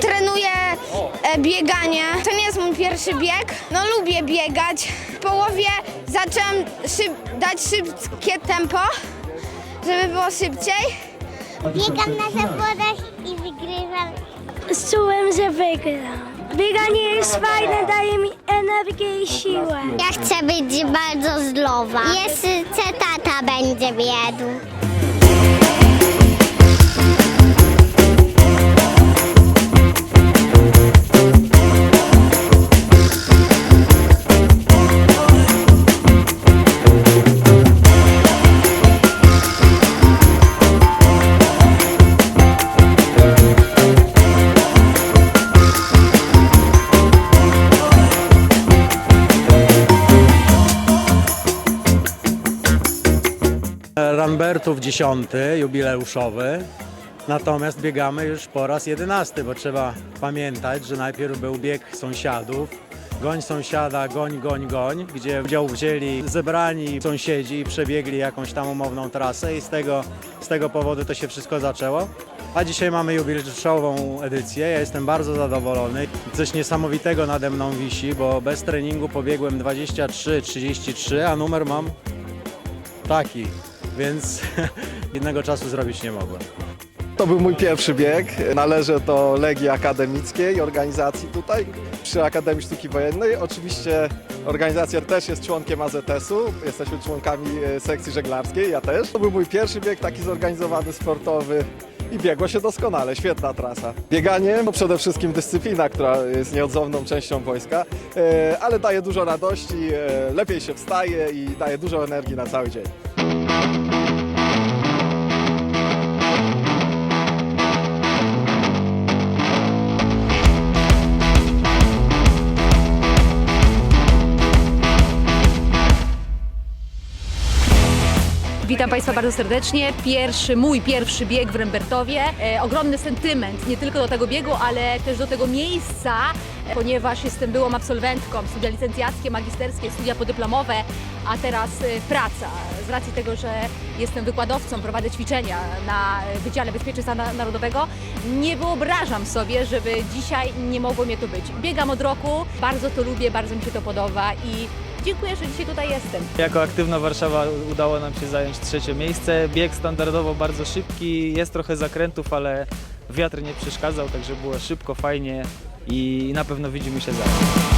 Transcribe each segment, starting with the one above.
Trenuję e, bieganie. To nie jest mój pierwszy bieg. No lubię biegać. W połowie zacząłem szyb, dać szybkie tempo, żeby było szybciej. Biegam na zawodach i wygrywam. Czułem, że wygram. Bieganie jest fajne, daje mi energię i siłę. Ja chcę być bardzo zdrowa. Jest, co tata będzie jadł. Rambertów 10, jubileuszowy. Natomiast biegamy już po raz 11, bo trzeba pamiętać, że najpierw był bieg sąsiadów. Goń sąsiada, goń, goń, goń, gdzie udział wzięli zebrani sąsiedzi i przebiegli jakąś tam umowną trasę i z tego, z tego powodu to się wszystko zaczęło. A dzisiaj mamy jubileuszową edycję. Ja jestem bardzo zadowolony. Coś niesamowitego nade mną wisi, bo bez treningu pobiegłem 23-33, a numer mam taki, więc jednego czasu zrobić nie mogłem. To był mój pierwszy bieg. Należę do Legii Akademickiej, organizacji tutaj przy Akademii Sztuki Wojennej. Oczywiście organizacja też jest członkiem AZS-u, jesteśmy członkami e, sekcji żeglarskiej, ja też. To był mój pierwszy bieg taki zorganizowany, sportowy i biegło się doskonale, świetna trasa. Bieganie to przede wszystkim dyscyplina, która jest nieodzowną częścią wojska, e, ale daje dużo radości, e, lepiej się wstaje i daje dużo energii na cały dzień. Witam Państwa bardzo serdecznie. Pierwszy, mój pierwszy bieg w Rembertowie. E, ogromny sentyment nie tylko do tego biegu, ale też do tego miejsca, e, ponieważ jestem byłą absolwentką studia licencjackie, magisterskie, studia podyplomowe, a teraz e, praca. Z racji tego, że jestem wykładowcą, prowadzę ćwiczenia na Wydziale Bezpieczeństwa Na- Narodowego, nie wyobrażam sobie, żeby dzisiaj nie mogło mnie tu być. Biegam od roku, bardzo to lubię, bardzo mi się to podoba i dziękuję, że dzisiaj tutaj jestem. Jako aktywna Warszawa udało nam się zająć trzecie miejsce. Bieg standardowo bardzo szybki, jest trochę zakrętów, ale wiatr nie przeszkadzał, także było szybko, fajnie i na pewno widzimy się zaraz.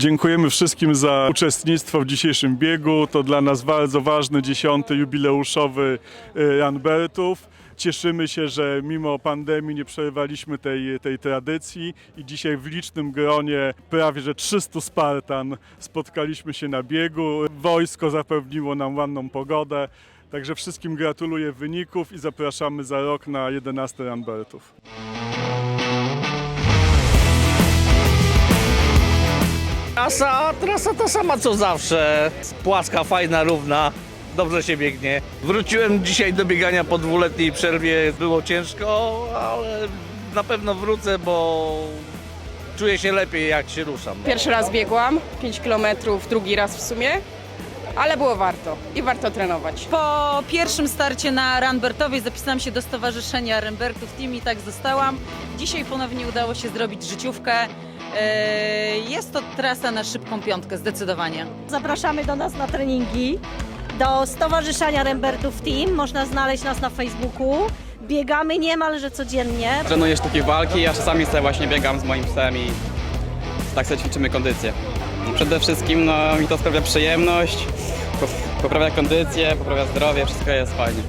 Dziękujemy wszystkim za uczestnictwo w dzisiejszym biegu. To dla nas bardzo ważny, dziesiąty jubileuszowy e, Janbertów. Cieszymy się, że mimo pandemii nie przerwaliśmy tej, tej tradycji i dzisiaj w licznym gronie prawie że 300 Spartan spotkaliśmy się na biegu. Wojsko zapewniło nam ładną pogodę. Także wszystkim gratuluję wyników i zapraszamy za rok na 11 Janbertów. Trasa, trasa ta sama co zawsze. Płaska, fajna, równa. Dobrze się biegnie. Wróciłem dzisiaj do biegania po dwuletniej przerwie. Było ciężko, ale na pewno wrócę, bo czuję się lepiej jak się ruszam. Pierwszy raz biegłam, 5 km, drugi raz w sumie, ale było warto i warto trenować. Po pierwszym starcie na Ranbertowie zapisałam się do Stowarzyszenia Rembertów Team i tak zostałam. Dzisiaj ponownie udało się zrobić życiówkę. Eee, Jest to trasa na szybką piątkę, zdecydowanie. Zapraszamy do nas na treningi, do Stowarzyszenia Rembertów Team. Można znaleźć nas na Facebooku. Biegamy niemalże codziennie. Trenuję sztuki walki, a czasami sobie właśnie biegam z moim psem i tak sobie ćwiczymy kondycję. Przede wszystkim no, mi to sprawia przyjemność, poprawia kondycję, poprawia zdrowie, wszystko jest fajnie.